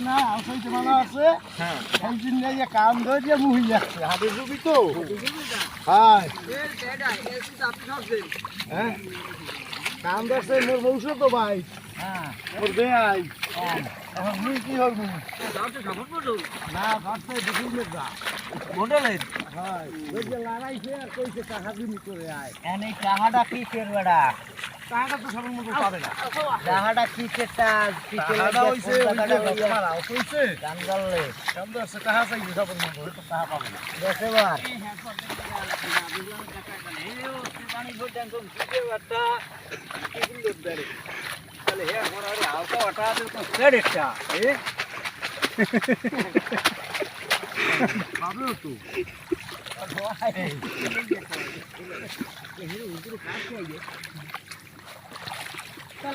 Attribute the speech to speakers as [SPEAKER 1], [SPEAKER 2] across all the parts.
[SPEAKER 1] না জমানা আছে জন্য এই যে কাম ধরে মুহি যাচ্ছে। হাতে জুবি তো। হ্যাঁ। হ্যাঁ। কাম ধরছে মোর বংশ তো ভাই। মোর বেয়াই। এখন মুই কি হব না ভাবছে দেখি যা।
[SPEAKER 2] মন্ডলের
[SPEAKER 1] হয়। ওই যে লড়াইছে আর কইছে টাকা দিনি করে আয়।
[SPEAKER 2] এনে চাহাটা কি কেরবাড়া
[SPEAKER 1] টাকা তো সবার মতো পাবে না
[SPEAKER 2] চাহাটা কি কেটা কি
[SPEAKER 1] টাকাটা হইছে মারা হইছে
[SPEAKER 2] গাঙ্গলে
[SPEAKER 1] কাম ধরছে টাকা চাইছে সবার মতো হয়তো টাকা পাবে না
[SPEAKER 2] দেশেবার
[SPEAKER 1] পাবেও তো
[SPEAKER 3] কাম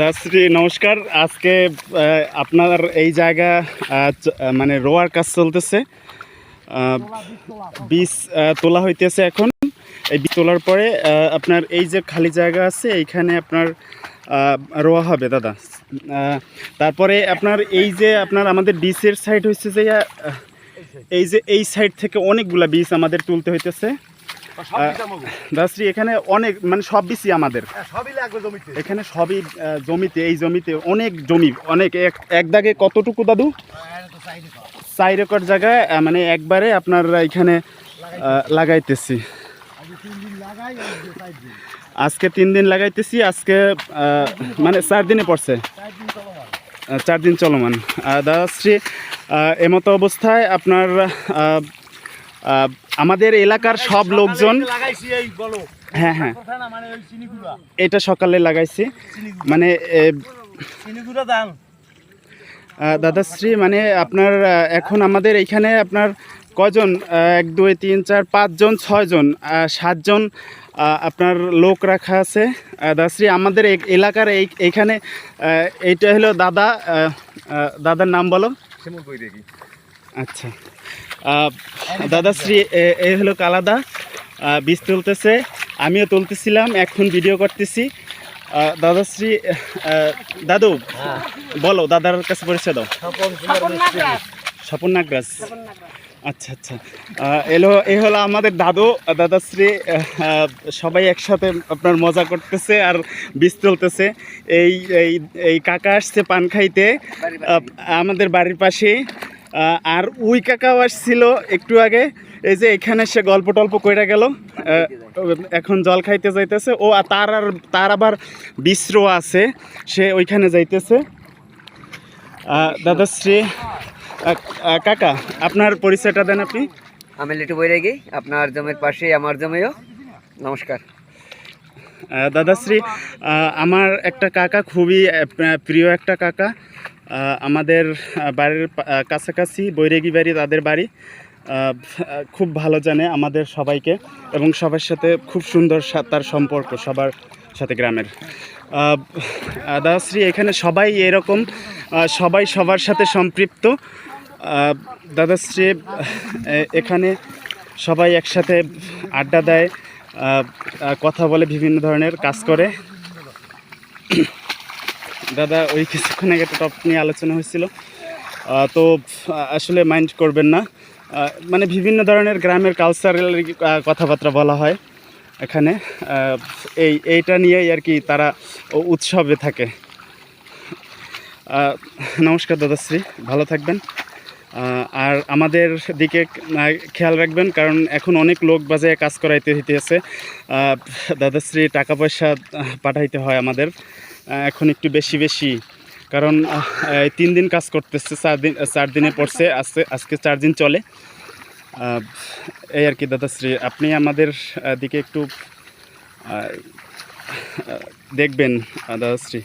[SPEAKER 4] দাসশ্রী, নমস্কার। আজকে আপনার এই জায়গা মানে রোয়ার কাজ চলতেছে। বীজ তোলা হইতেছে এখন। এই বীজ তোলার পরে আপনার এই যে খালি জায়গা আছে, এইখানে আপনার রোয়া হবে, দাদা। তারপরে আপনার এই যে আপনার আমাদের ডিসের সাইড হচ্ছে যে এই যে এই সাইড থেকে অনেকগুলা বীজ আমাদের তুলতে হইতেছে। দাসশ্রী এখানে অনেক মানে সব বীজই আমাদের।
[SPEAKER 1] সবই লাগবে জমিতে।
[SPEAKER 4] এখানে সবই জমিতে এই জমিতে অনেক জমি অনেক এক দাগে কতটুকু দাদু? চার একর জায়গায় মানে একবারে আপনার এখানে লাগাইতেছি। আজকে তিন দিন লাগাইতেছি আজকে মানে চার দিনে পড়ছে।
[SPEAKER 1] চার দিন চলমান।
[SPEAKER 4] দাদাশ্রী এমতো অবস্থায় আপনার আমাদের এলাকার সব লোকজন হ্যাঁ হ্যাঁ।
[SPEAKER 1] কথা না মানে ওই চিনিগুড়া।
[SPEAKER 4] এটা সকালে লাগাইছি। মানে দাদাশ্রী মানে আপনার এখন আমাদের এইখানে আপনার কজন? এক দুই তিন চার পাঁচজন ছয়জন সাতজন আপনার লোক রাখা আছে। দাদাশ্রী আমাদের এই এলাকার এই এইখানে এইটা হলো দাদা দাদার নাম বলো।
[SPEAKER 1] সেমন কই দেখি।
[SPEAKER 4] আচ্ছা। দাদাশ্রী এ- এই হলো কালাদা। বীজ তুলতেছে। আমিও তুলতেছিলাম এখন ভিডিও করতেছি। দাদাশ্রী দাদু বলো দাদার কাছে পরিচয় দাও। স্বপন নাগরাজ। আচ্ছা আচ্ছা। এলো এই হলো আমাদের দাদু দাদাশ্রী সবাই একসাথে আপনার মজা করতেছে আর বীজ তুলতেছে। এই এই এই কাকা আসছে পান খাইতে। আমাদের বাড়ির পাশে আর ওই কাকাও আসছিল একটু আগে। এই যে এখানে সে গল্প টল্প কইরা গেল। এখন জল খাইতে যাইতেছে। ও আর তার আর তার আবার বিশ্র আছে। সে ওইখানে যাইতেছে। আহ, আহ, কাকা আপনার পরিচয়টা দেন আপনি।
[SPEAKER 5] আমি লিটু বৈরাগী আপনার জমির পাশে আমার জমিও। নমস্কার।
[SPEAKER 4] দাদাশ্রী আমার একটা কাকা খুবই প্রিয় একটা কাকা। আমাদের বাড়ির কাছাকাছি বৈরাগী বাড়ি, তাদের বাড়ি। খুব ভালো জানে আমাদের সবাইকে এবং সবার সাথে খুব সুন্দর তার সম্পর্ক সবার সাথে গ্রামের। দাদাশ্রী, এখানে সবাই এরকম সবাই সবার সাথে সম্পৃক্ত দাদাশ্রী এখানে সবাই একসাথে আড্ডা দেয় কথা বলে বিভিন্ন ধরনের কাজ করে। দাদা, ওই কিছুক্ষণ আগে একটা টপিক নিয়ে আলোচনা হয়েছিল। তো আসলে মাইন্ড করবেন না। মানে বিভিন্ন ধরনের গ্রামের কালচারাল কথাবার্তা বলা হয় এখানে। এই, এইটা নিয়েই আর কি তারা উৎসবে থাকে। নমস্কার দাদাশ্রী, ভালো থাকবেন। আর আমাদের দিকে খেয়াল রাখবেন, কারণ এখন অনেক লোক বাজারে কাজ করাইতে হইতেছে। দাদাশ্রী টাকা পয়সা পাঠাইতে হয় আমাদের। এখন একটু বেশি বেশি। কারণ তিন দিন কাজ করতেছে, চার দিন, চার দিনে পড়ছে, আজকে আজকে চার দিন চলে। এই আর কি দাদাশ্রী আপনি আমাদের দিকে একটু দেখবেন দাদাশ্রী